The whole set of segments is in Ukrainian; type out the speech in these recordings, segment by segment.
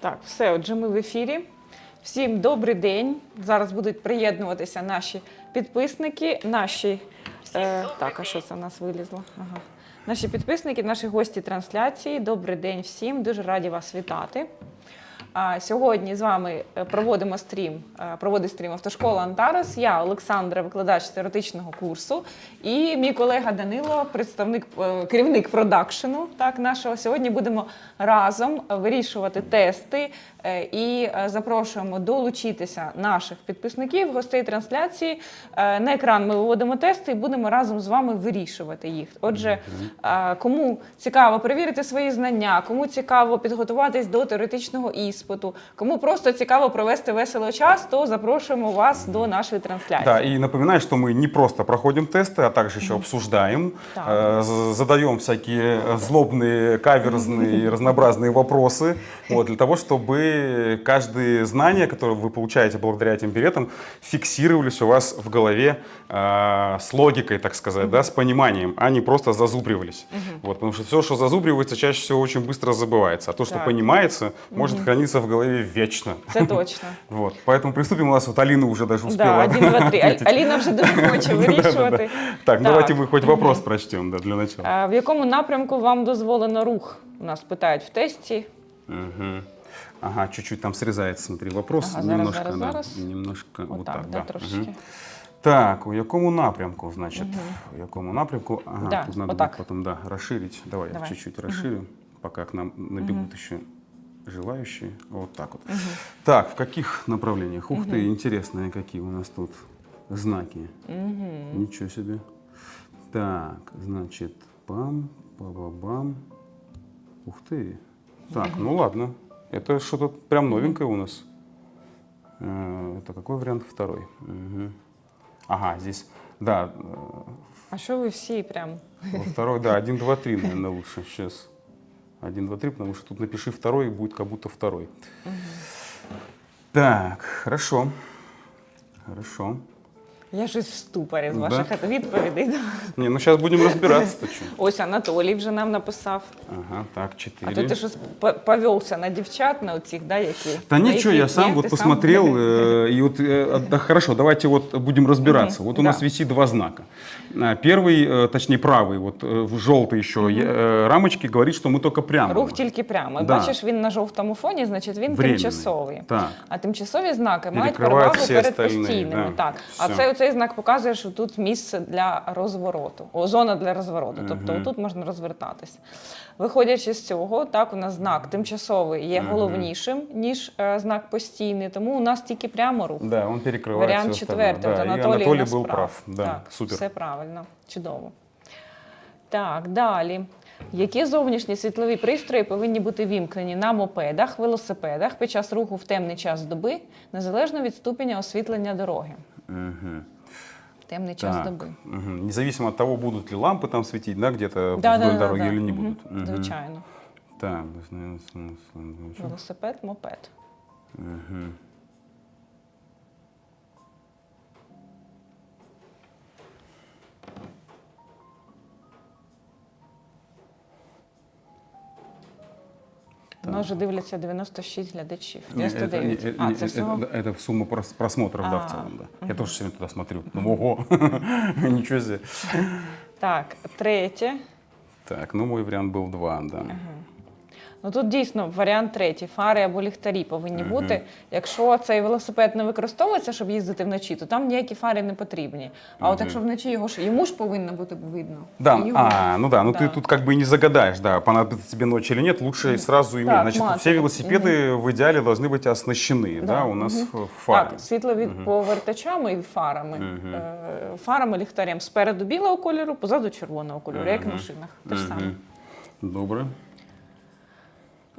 Так, все, отже, ми в ефірі. Всім добрий день. Зараз будуть приєднуватися наші підписники, наші. Е, так, а що це в нас вилізло? Ага. Наші підписники, наші гості трансляції. Добрий день всім. Дуже раді вас вітати. А, Сьогодні з вами е, проводимо стрім, е, проводить стрім автошкола Антарес. Я Олександра, викладач теоретичного курсу, і мій колега Данило, представник е, керівник продакшену. Так, нашого сьогодні будемо разом вирішувати тести і запрошуємо долучитися наших підписників, гостей трансляції. На екран ми виводимо тести і будемо разом з вами вирішувати їх. Отже, кому цікаво перевірити свої знання, кому цікаво підготуватись до теоретичного іспиту, кому просто цікаво провести весело час, то запрошуємо вас до нашої трансляції. Да, и напоминаю, что мы не просто проходим тесты, а также еще обсуждаем, Так. э, з- задаем всякие злобные, каверзные, и разнообразные вопросы, вот, для того, чтобы каждое знание, которое вы получаете благодаря этим билетам, фиксировались у вас в голове э, с логикой, так сказать, да, с пониманием, а не просто зазубривались. Вот, потому что все, что зазубривается, чаще всего очень быстро забывается, а то, что Так. понимается, может храниться в голове вечно. Це точно. Вот, поэтому приступим. У нас вот Алина уже даже Да, успела. один, два, три. Аль- ответить. Аліна вже дуже хоче вирішувати. Так, Так. давайте мы хоть вопрос прочтем, да, для начала. А В якому напрямку вам дозволено рух? У нас питають в тесті. Мгм. Ага, чуть-чуть там срезается, смотри, вопрос. Ага, зараз, немножко, зараз, да, зараз. немножко вот Отак, так, да, да. трошечки. Мгм. Так, у якому напрямку, значит, у якому напрямку? Ага, Да, тут надо вот так. будет потом, да, расширить. Давай, Давай. я чуть-чуть расширю, пока к нам набегут еще желающие. Вот так вот. Так, в каких направлениях? Ух ты, интересные какие у нас тут знаки. Ничего себе. Так, значит, пам, па-ба-бам. Ух ты. Так, ну ладно. Это что-то прям новенькое у нас. Э, Это какой вариант? Второй. Мгм. Ага, здесь, да, А що ви всі прям? во второй, да, 1, 2, 3, наверное, лучше. Сейчас. 1, 2, 3, потому что тут напиши второй, и будет как будто второй. Так, хорошо. Хорошо. Я щось в ступорі з Да? ваших відповідей. Не, ну сейчас будем разбираться-то чё. Ось Анатолій вже нам написав. Ага, так, А 4. то ти щось по- повелся на дівчат, на оцих, да, які. Да на ничего, яких я сам ні, вот ти посмотрел, э, и вот, э, да, хорошо, давайте вот будем разбираться. Вот у да. нас висит два знака. А, Первый, э, точнее правый, вот э, в желтой еще э, рамочке говорит, что мы только прямо. Рух тільки прямо. Да. Бачиш, він на жовтому фоні, значить він Временний. тимчасовий. Так. А тимчасові знаки мають Перекривають перевагу всі перед остальні, постійними. да. Так. А Все. цей оцей знак показує, що тут місце для розвороту, о, зона для розвороту. Тобто Мгм. тут можна розвертатись. Виходячи з цього, так у нас знак тимчасовий є головнішим, ніж е, знак постійний, тому у нас тільки прямо рух. Да, он перекрывает Варіант всё остальное. четвертий. Да, От и Анатолій, Анатолий у нас был прав. прав. Да, так, супер. Все правильно, чудово. Так, далі. Які зовнішні світлові пристрої повинні бути вімкнені на мопедах, велосипедах під час руху в темний час доби, незалежно від ступеня освітлення дороги? Мгм. Темный час Так, доби. Угу. Независимо от того, будут ли лампы там светить, да, где-то Да, вдоль да, да, дороги да. или не Мгм. будут. Угу. Звичайно. Так, Велосипед, мопед. Мгм. У нас вже дивляться 96 глядачів. Не, это, 99. не- а, не- це это- всього? это сумма прос- просмотров, да, в А, целом, да. Я тоже сегодня туда смотрю. Ну, ого, ничего себе. Так, третє. Так, ну мой вариант был два, да. Ну тут дійсно варіант третій: фари або ліхтарі повинні бути. Якщо цей велосипед не використовується, щоб їздити вночі, то там ніякі фари не потрібні. А от якщо вночі його ж йому ж повинно бути видно. Да, І його. а, ну да, ну Да. ты тут как бы и не загадаешь, да, понадобится тебе ночь или нет, лучше сразу иметь. Так, Значит, масса. все велосипеды в идеале должны быть оснащены, да, у нас ф- фары. Так, світловідповертачами і фарами. Мгм. Е, Фарами ліхтарем спереду білого кольору, позаду червоного кольору, як в Мгм. машинах. Те ж саме. Мгм. Добре.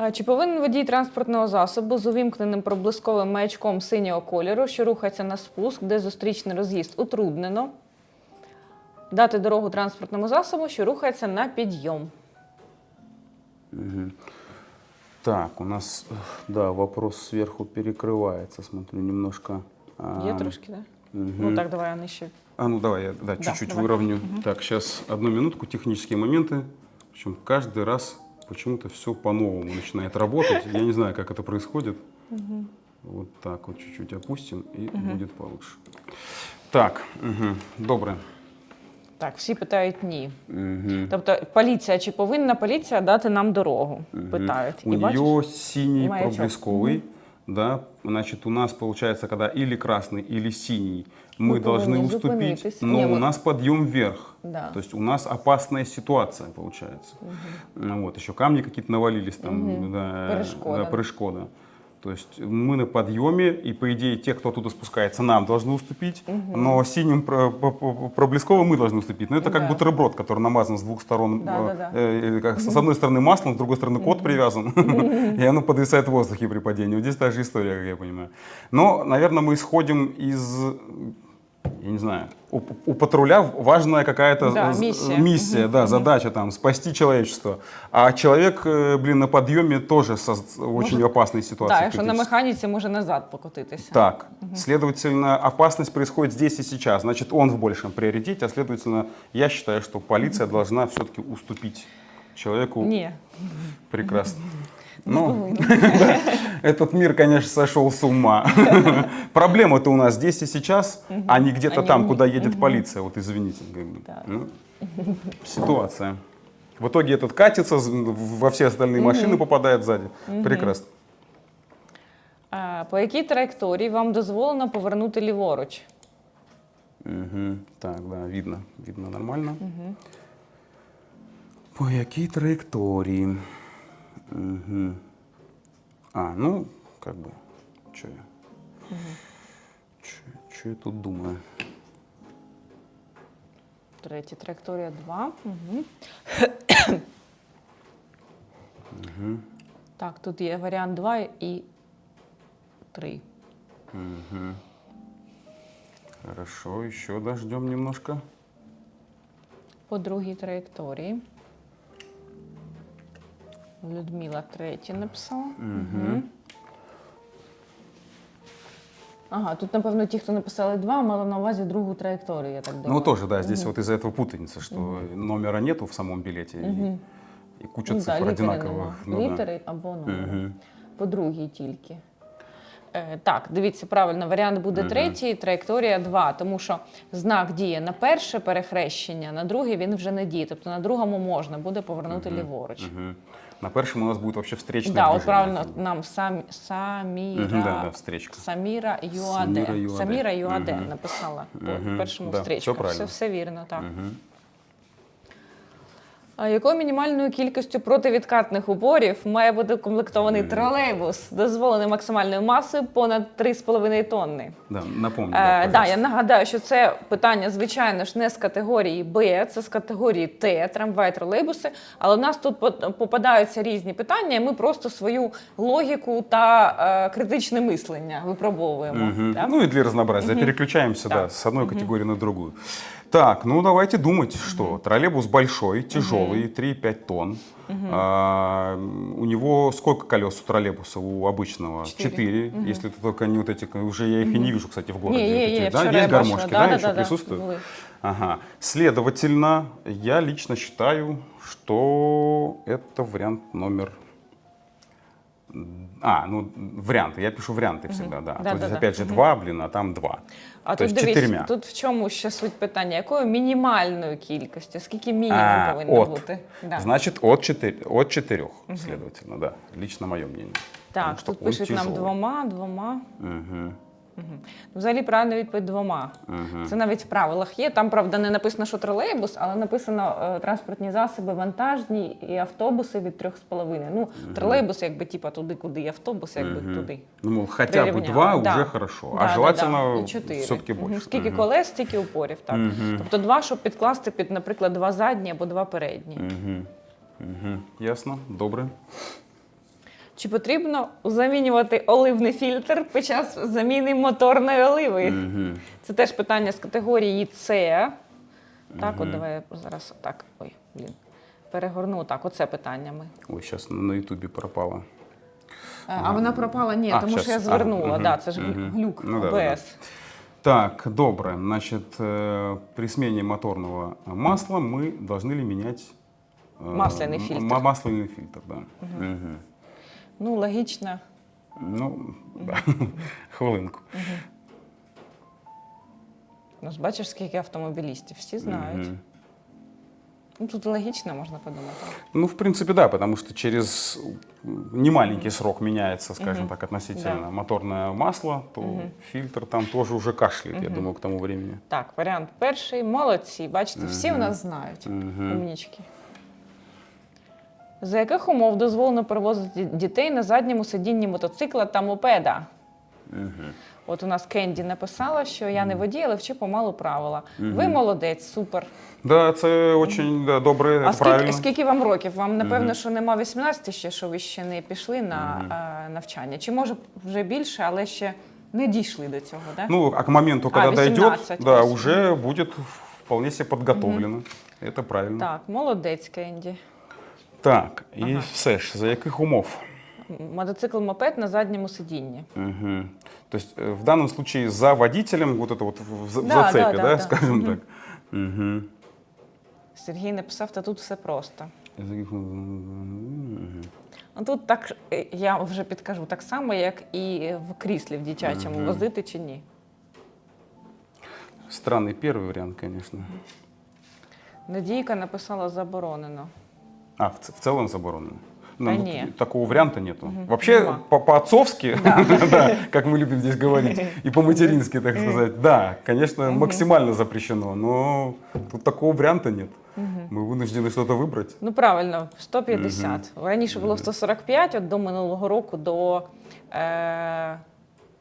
А Чи повинен водій транспортного засобу з увімкненим проблисковим маячком синього кольору, що рухається на спуск, де зустрічний роз'їзд утруднено, дати дорогу транспортному засобу, що рухається на підйом? Мгм. Так, у нас, э, да, вопрос сверху перекрывается, смотрю, немножко. а, Є трошки, так? Да? мгм. Ну так, давай я нижче. А, ну давай я да, чуть-чуть давай. выровню. Так, сейчас одну минутку, технические моменты. Причем каждый раз почему-то все по-новому начинает работать. Я не знаю, как это происходит. Вот так вот чуть-чуть опустим, и будет получше. Так, угу, добре. Так, всі питають ні. Угу. Тобто, поліція, чи повинна поліція дати нам дорогу? Угу. Питають. У І бачиш? синий маячок. проблесковый, да, значит, у нас получается, когда или красный, или синий, мы Мы должны повинні уступить, зупинитись. но Не, у мы- нас подъем вверх. Да. То есть у нас опасная ситуация получается. Ну Вот, еще камни какие-то навалились там, да, Перешкода. да, перешкода. То есть мы на подъеме, и по идее те, кто оттуда спускается, нам должны уступить, но синим про- по- по- проблесковым мы должны уступить. Но это как Да. бутерброд, который намазан с двух сторон. Да, э, да, да. э, или как, С одной стороны маслом, с другой стороны кот привязан, и оно подвисает в воздухе при падении. Вот здесь та же история, как я понимаю. Но, наверное, мы исходим из, я не знаю, у, у патруля важная какая-то Да, з- миссия. миссия, да, задача там спасти человечество. А человек, э, блин, на подъеме тоже со с очень опасной ситуации. Так, якщо на критической. механіці може назад покотитися. Так, следовательно, опасность происходит здесь и сейчас. Значит, он в большем приоритете, а следовательно, я считаю, что полиция должна все-таки уступить человеку Ні. прекрасно. Ну, да, этот мир, конечно, сошел с ума. Проблема-то у нас здесь и сейчас, а не где-то А не там, у куда них. едет полиция. Вот извините. как бы. Так. Ну, ситуация. В итоге этот катится, з- во все остальные машины попадает сзади. Прекрасно. А, по якій траєкторії вам дозволено повернути ліворуч? Мгм. Так, да, видно. Видно нормально. По якій траєкторії? Угу. А, ну, как бы, что я? Что я тут думаю? Третя траєкторія 2. Угу. Так, тут є варіант 2 і 3. Мгм. Хорошо, еще дождем немножко. По другій траєкторії. Людмила третє написала. Угу. Ага, тут, напевно, ті, хто написали два, мали на увазі другу траєкторію, я так думаю. Ну, тоже, да, здесь вот из-за этого путаница, что номера нету в самом билете, и, и куча Ну, да, цифр літери одинаковых. нема. Ну, да. літери або номер. Мгм. По другій тільки. Е, так, дивіться, правильно, варіант буде третій, траєкторія 2, тому що знак діє на перше перехрещення, на друге він вже не діє. Тобто на другому можна буде повернути ліворуч. Мгм. На першем у нас будет вообще встречный Да, вот правильно нам сам, Саміра, Мгм, да, да, встречка. Саміра Юаде. Саміра Юаде. Саміра Юаде Мгм. написала по Мгм, першому да, встречку. все правильно. Все, все вірно, так. Мгм. А якою мінімальною кількістю противідкатних упорів має бути укомплектований тролейбус, дозволений максимальною масою понад 3,5 тонни? Да, напомню. Е, да, да, я нагадаю, що це питання, звичайно ж, не з категорії Б, це з категорії Т, трамвай, тролейбуси. Але в нас тут по- попадаються різні питання, і ми просто свою логіку та е, критичне мислення випробовуємо. Мгм. так? Ну и для разнообразия переключаемся, да, с одной категории на другую. Так, ну давайте думать, что троллейбус большой, тяжелый, 3,5 тонн. А, у него сколько колес у троллейбуса у обычного? Четыре. Четыре. Если это только не вот эти, уже я их и не вижу, кстати, в городе. Ні, є, вот эти, є, да? вчора Есть я гармошки, бачила. да, Да, еще да, да, присутствуют? були. Ага. Следовательно, я лично считаю, что это вариант номер а, ну, варианты. Я пишу варианты всегда, да. Да, То да, есть, да. опять же, два, блин, а там два. А То тут есть дивись, четырьмя. тут в чому ще суть питання? Якою мінімальною кількістю? Скільки мінімум А, повинно от. бути? Да. Значит, от, четыре, от четырех, следовательно, да. Лично мое мнение. Потому Так, что тут он пишуть нам тяжелый. двома, двома. Мгм, Мгм. Взагалі правильна відповідь двома. мгм. Це навіть в правилах є. Там, правда, не написано, що тролейбус, але написано е, транспортні засоби вантажні і автобуси від трьох з половиною. Ну, тролейбус, якби типа туди, куди, і автобус, якби Мгм. туди. Ну, бы Прирівняли. два Да. уже хорошо. Да, а да, желательно да. Чотири. все-таки Мгм. больше. Скільки Мгм. колес, стільки упорів. Так. Мгм. Тобто два, щоб підкласти під, наприклад, два задні або два передні. Мгм. Мгм. Ясно, добре. Чи потрібно замінювати оливний фільтр під час заміни моторної оливи? Мгм. Це теж питання з категорії С. Так, от давай я зараз так. Ой, блін. Перегорну так, оце питання ми. Ой, сейчас на ютубе пропало. Е, А вона пропала? Ні, А, тому щас. що я А, звернула. мгм, да, це ж глю- мгм. глюк Ну да, да, да. ОБС. Так, доброе. Значит, э, при смене моторного масла мы должны ли менять э, Масляный м- фильтр. м- Масляный фильтр, да. Мгм. Ну, логічно. Ну, да. Хвилинку. Ну, ж бачиш, скільки автомобілістів, всі знають. Мгм. Ну, тут логічно можна подумати. Ну, в принципе, да, потому что через немаленький срок меняется, скажем так, относительно Да. моторное масло, то фильтр там тоже уже кашляет, я думаю, к тому времени. Так, варіант перший. Молодці. Бачите, всі у нас знають. Мгм. Умнічки. За яких умов дозволено перевозити дітей на задньому сидінні мотоцикла та мопеда? От у нас Кенді написала, що я не водій, але вчу помалу правила. Ви молодець, супер. Да, це очень да, добре, А скільки, правильно. скільки вам років? Вам напевно, що нема 18 ще, що ви ще не пішли на е, навчання. Чи може вже більше, але ще не дійшли до цього, да? Ну, а к моменту, А, когда дойдет, 18, да, ось. уже будет вполне себе подготовлено. Это правильно. Так, молодець, Кенді. Так, і все ж, за яких умов? Мотоцикл мопед на задньому сидінні. Мгм. То есть э, в данном случае за водителем вот это вот в, в Да, зацепе, да, да, да, да. скажем так. Мгм. Сергій написав, та тут все просто. За яких- Мгм. Ну тут так е, я вже підкажу так само, як і в кріслі в дитячому Мгм. возити чи ні. Странный первый вариант, конечно. Надійка написала заборонено. А, в, ц- в целом заборонено. Ну, Да ну, не. такого варианта нету. Вообще, Нема. по- по-отцовски, да, как мы любим здесь говорить, и по-матерински, так сказать, да, конечно, максимально запрещено, но тут такого варианта нет. Мы вынуждены что-то выбрать. Ну правильно, 150. Раніше було 145, от до минулого року, до е,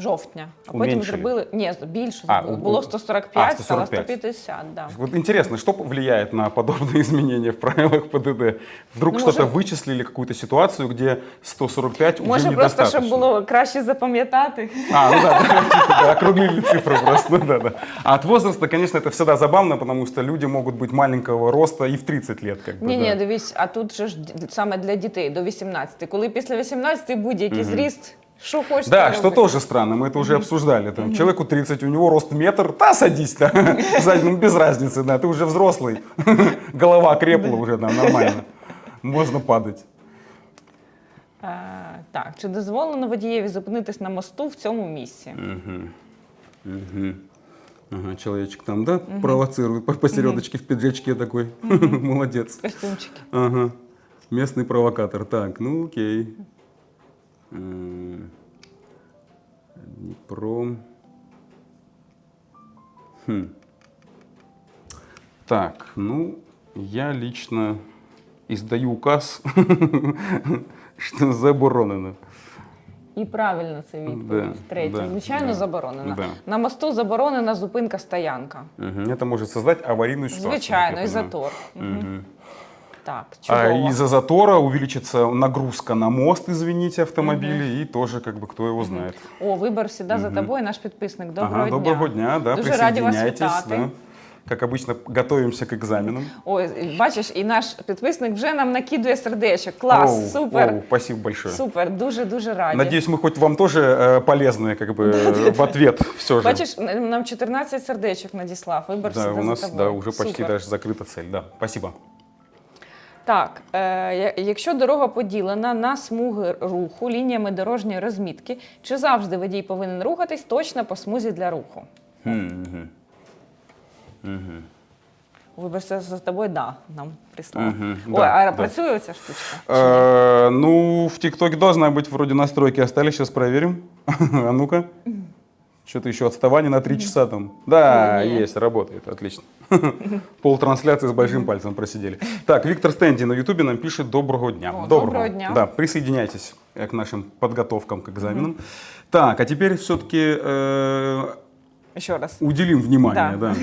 жовтня. А потім Уменьшили? зробили. Ні, більше А, зробили. у- було у- 145, а, стало 145. 150, да. Вот интересно, что влияет на подобные изменения в правилах ПДД? Вдруг Ну, что-то может- вычислили, какую-то ситуацию, где 145 уже Може, просто щоб недостаточно? було краще запам'ятати. А, ну да, да, типа, да, округлили цифру просто, да, да. А от возраста, конечно, это всегда забавно, потому что люди могут быть маленького роста и в 30 лет, как бы, Ні, ні, да. дивись, а тут же ж д- саме для дітей до 18. Коли після 18 будь-який зріст, що хочеш. Да, то что роби. тоже странно, мы это уже обсуждали. Там, Человеку 30, у него рост метр, да, садись, да, сзади, ну, без разницы, да, ты уже взрослый, голова крепла уже, да, нормально, можно падать. Е, так, чи дозволено водієві зупинитись на мосту в цьому місці? Мгм. Ага, человечек там, да, провоцирует по- посередочке в пиджачке такой, молодец. Костюмчики. Ага. Местный провокатор. Так, ну окей. М, Хм. Так, ну, я лично издаю указ, что заборонено. І правильно це відповідь. Да, Третє. да, Звичайно, да, заборонено. да. На мосту заборонена зупинка стоянка. Угу. Это может создать аварийную ситуацию. Звичайно, і затор. Мгм. Мгм. Так, А чудово. из-за затора увеличится нагрузка на мост, извините, автомобили, и тоже, как бы, кто его знает. О, вибор всегда за тобою, наш підписник. Доброго Ага, дня. доброго дня, да, Дуже раді вас присоединяйтесь. вітати. да. Как обычно, готовимся к экзаменам. Ой, бачиш, і наш підписник вже нам накидує сердечок. Клас, Оу, супер. оу, спасибо большое. Супер, дуже дуже раді. Надеюсь, мы хоть вам тоже э, полезны, как бы, э, в ответ все же. Бачиш, нам 14 сердечок надіслав. Вибор да, всегда у нас за да, тобою. уже почти Супер. даже закрыта цель. Да, спасибо. Так, е, якщо дорога поділена на смуги руху лініями дорожньої розмітки, чи завжди водій повинен рухатись точно по смузі для руху? Мгм, мгм. Вибор за тобою, да, нам прислав. Мгм, Ой, да, а да. працює ця штучка? Э, ну, в ТикТоке должна быть вроде настройки остались, сейчас проверим. А ну-ка. Что-то еще отставание на 3 часа там. Да, Не-не. есть, работает, отлично. Пол трансляции с большим пальцем просидели. Так, Виктор Стенди на Ютубе нам пишет «Доброго дня». О, доброго дня. Да, присоединяйтесь э, к нашим подготовкам к экзаменам. Так, а теперь все-таки Ще раз. уделим внимание, Да. да.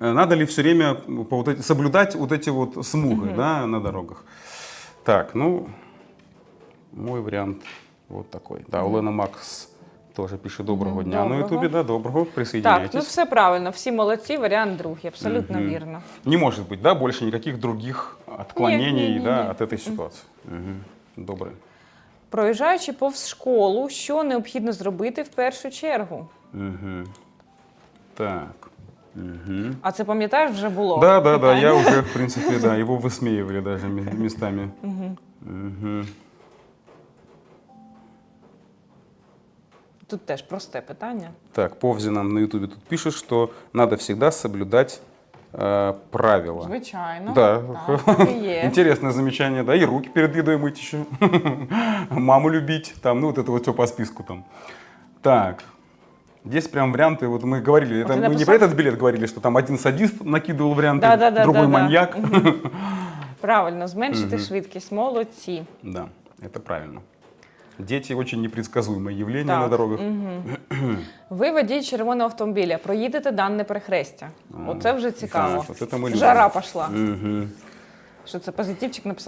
Э, Надо ли все время по вот эти- соблюдать вот эти вот смуги да, на дорогах? Так, ну, мой вариант вот такой. Да, Олена Макс тоже пишет доброго дня на Доброго. Ютубе, да, доброго, Так, присоединяйтесь. ну все правильно, всі молодці, варіант другий, абсолютно Мгм. вірно. Не может быть, да, больше никаких других отклонений, Не-не-не-не. да, от этой ситуации. Мгм. Добрый. Проїжджаючи повз школу, що необхідно зробити в першу чергу? Мгм. Так. Мгм. А це пам'ятаєш, вже було? Да, да, да, питання? я уже, в принципе, да, его высмеивали даже ме- местами. Мгм. Тут теж просте питання. Так, Повзи нам на ютубе тут пишет, что надо всегда соблюдать э, правила. Звичайно. Да, Так, так і є. интересное замечание, да, и руки перед едой мыть еще, маму любить, там, ну вот это вот все по списку там. Так, здесь прям варианты, вот мы говорили, это ты мы не написал? про этот билет говорили, что там один садист накидывал варианты, Да-да-да, другой да-да. маньяк. Правильно, зменшити швидкість. Молодці. Да, это правильно. Дети очень непредсказуемое явление Так, на дорогах. Ви водій червоного автомобіля, проїдете дане перехрестя. Оце вже цікаво. Це. Жара пішла. Угу. Що це позитивчик написав